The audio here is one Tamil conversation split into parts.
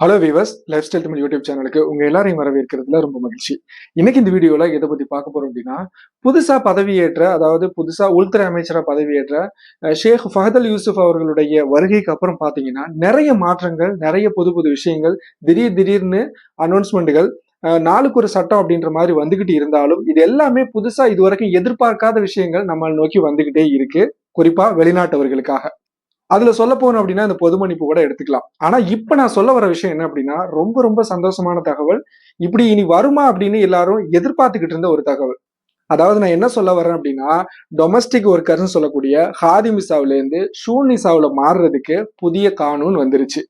Hello viewers life style Tamil YouTube சேனலுக்கு உங்க எல்லாரையும் வரவேற்கிறதுல ரொம்ப மகிழ்ச்சி. இன்னைக்கு இந்த வீடியோல எதை பத்தி பார்க்க போறோம் அப்படின்னா புதுசா பதவியேற்ற அதாவது புதுசா உள்துறை அமைச்சரா பதவியேற்ற அஹ், ஷேக் ஃபஹதல் யூசுப் அவர்களுடைய வருகைக்கு அப்புறம் பாத்தீங்கன்னா நிறைய மாற்றங்கள் நிறைய புது புது விஷயங்கள் திடீர் திடீர்னு அனௌன்ஸ்மெண்ட்டுகள் நாளுக்கு ஒரு சட்டம் அப்படின்ற மாதிரி வந்துகிட்டு இருந்தாலும் இது எல்லாமே புதுசா இதுவரைக்கும் எதிர்பார்க்காத விஷயங்கள் நம்ம நோக்கி வந்துகிட்டே இருக்கு. குறிப்பா வெளிநாட்டவர்களுக்காக. அதுல சொல்ல போகணும் அப்படின்னா இந்த பொது மன்னிப்பு கூட எடுத்துக்கலாம். ஆனா இப்ப நான் சொல்ல வர விஷயம் என்ன அப்படின்னா ரொம்ப ரொம்ப சந்தோஷமான தகவல். இப்படி இனி வருமா அப்படின்னு எல்லாரும் எதிர்பார்த்துக்கிட்டு இருந்த ஒரு தகவல். அதாவது நான் என்ன சொல்ல வரேன் அப்படின்னா டொமஸ்டிக் ஒர்க்கர்னு சொல்லக்கூடிய ஹாதிமிசாவில இருந்து ஷூனிசாவில் மாறுறதுக்கு புதிய கானூன் வந்துருச்சு.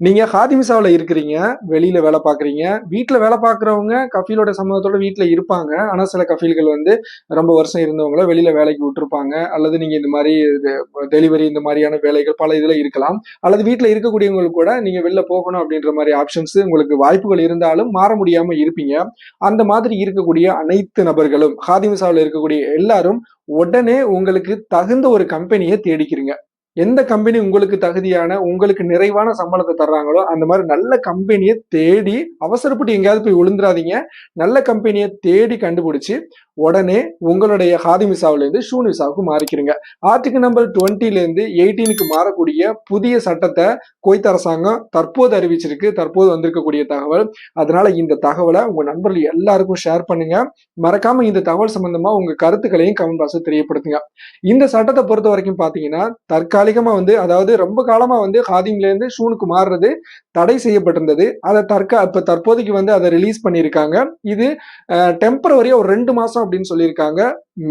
நீங்க ஹாதிமிசாவில் இருக்கிறீங்க வெளியில வேலை பார்க்குறீங்க. வீட்டில் வேலை பார்க்குறவங்க கஃபீலோட சம்மதத்தோட வீட்டில் இருப்பாங்க. ஆனால் சில கஃபீல்கள் வந்து ரொம்ப வருஷம் இருந்தவங்கள வெளியில வேலைக்கு விட்டுருப்பாங்க. அல்லது நீங்க இந்த மாதிரி டெலிவரி இந்த மாதிரியான வேலைகள் பல இதில் இருக்கலாம். அல்லது வீட்டில் இருக்கக்கூடியவங்களுக்கு கூட நீங்க வெளில போகணும் அப்படின்ற மாதிரி ஆப்ஷன்ஸ் உங்களுக்கு வாய்ப்புகள் இருந்தாலும் மாற முடியாம இருப்பீங்க. அந்த மாதிரி இருக்கக்கூடிய அனைத்து நபர்களும் ஹாதிமிசாவில் இருக்கக்கூடிய எல்லாரும் உடனே உங்களுக்கு தகுந்த ஒரு கம்பெனியை தேடிக்கிறீங்க. எந்த கம்பெனி உங்களுக்கு தகுதியான உங்களுக்கு நிறைவான சம்பளத்தை தர்றாங்களோ அந்த மாதிரி நல்ல கம்பெனியை தேடி அவசரப்பட்டு எங்கேயாவது போய் விழுந்துடாதீங்க நல்ல கம்பெனியை தேடி கண்டுபிடிச்சி உடனே உங்களுடைய ஹாதி மிசாவிலேருந்து ஷூன் விசாவுக்கு மாறிக்கிறீங்க. ஆர்டிகல் நம்பர் டுவெண்ட்டிலேருந்து எயிட்டீனுக்கு மாறக்கூடிய புதிய சட்டத்தை குவைத் அரசாங்கம் தற்போது அறிவிச்சிருக்கு. தற்போது வந்திருக்கக்கூடிய தகவல். அதனால இந்த தகவலை உங்க நண்பர்கள் எல்லாருக்கும் ஷேர் பண்ணுங்க. மறக்காம இந்த தகவல் சம்பந்தமா உங்க கருத்துக்களையும் கமெண்ட் பாக்ஸில் தெரியப்படுத்துங்க. இந்த சட்டத்தை பொறுத்த வரைக்கும் பாத்தீங்கன்னா தற்காலிகமா வந்து அதாவது ரொம்ப காலமா வந்து ஹாதிம்லேருந்து ஷூனுக்கு மாறுறது தடை செய்யப்பட்டிருந்தது. அதை தற்கா இப்ப தற்போதைக்கு வந்து அதை ரிலீஸ் பண்ணியிருக்காங்க. இது டெம்பரவரியா ஒரு ரெண்டு மாசம் அப்படின்னு சொல்லியிருக்காங்க.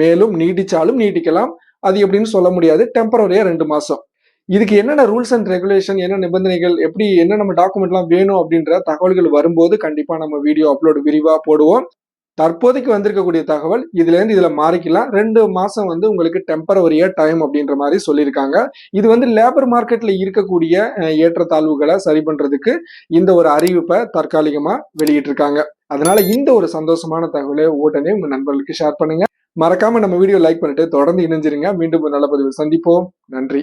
மேலும் நீடிச்சாலும் நீட்டிக்கலாம். அது எப்படின்னு சொல்ல முடியாது. டெம்பரரியா ரெண்டு மாசம். இதுக்கு என்னென்ன ரூல்ஸ் அண்ட் ரெகுலேஷன் என்ன நிபந்தனைகள் எப்படி என்ன நம்ம டாக்குமெண்ட்லாம் வேணும் அப்படின்ற தகவல்கள் வரும்போது கண்டிப்பா நம்ம வீடியோ அப்லோட் விரிவா போடுவோம். தற்போதைக்கு வந்திருக்கக்கூடிய தகவல் இதுல இருந்து இதுல மாறிக்கலாம். ரெண்டு மாசம் வந்து உங்களுக்கு டெம்பரவரியா டைம் அப்படின்ற மாதிரி சொல்லியிருக்காங்க. இது வந்து லேபர் மார்க்கெட்ல இருக்கக்கூடிய ஏற்றத்தாழ்வுகளை சரி பண்றதுக்கு இந்த ஒரு அறிவிப்பை தற்காலிகமா வெளியிட்டிருக்காங்க. அதனால இந்த ஒரு சந்தோஷமான தகவலை உடனே உங்க நண்பர்களுக்கு ஷேர் பண்ணுங்க. மறக்காம நம்ம வீடியோ லைக் பண்ணிட்டு தொடர்ந்து இணைஞ்சிருங்க. மீண்டும் ஒரு நல்ல பதிவு சந்திப்போம். நன்றி.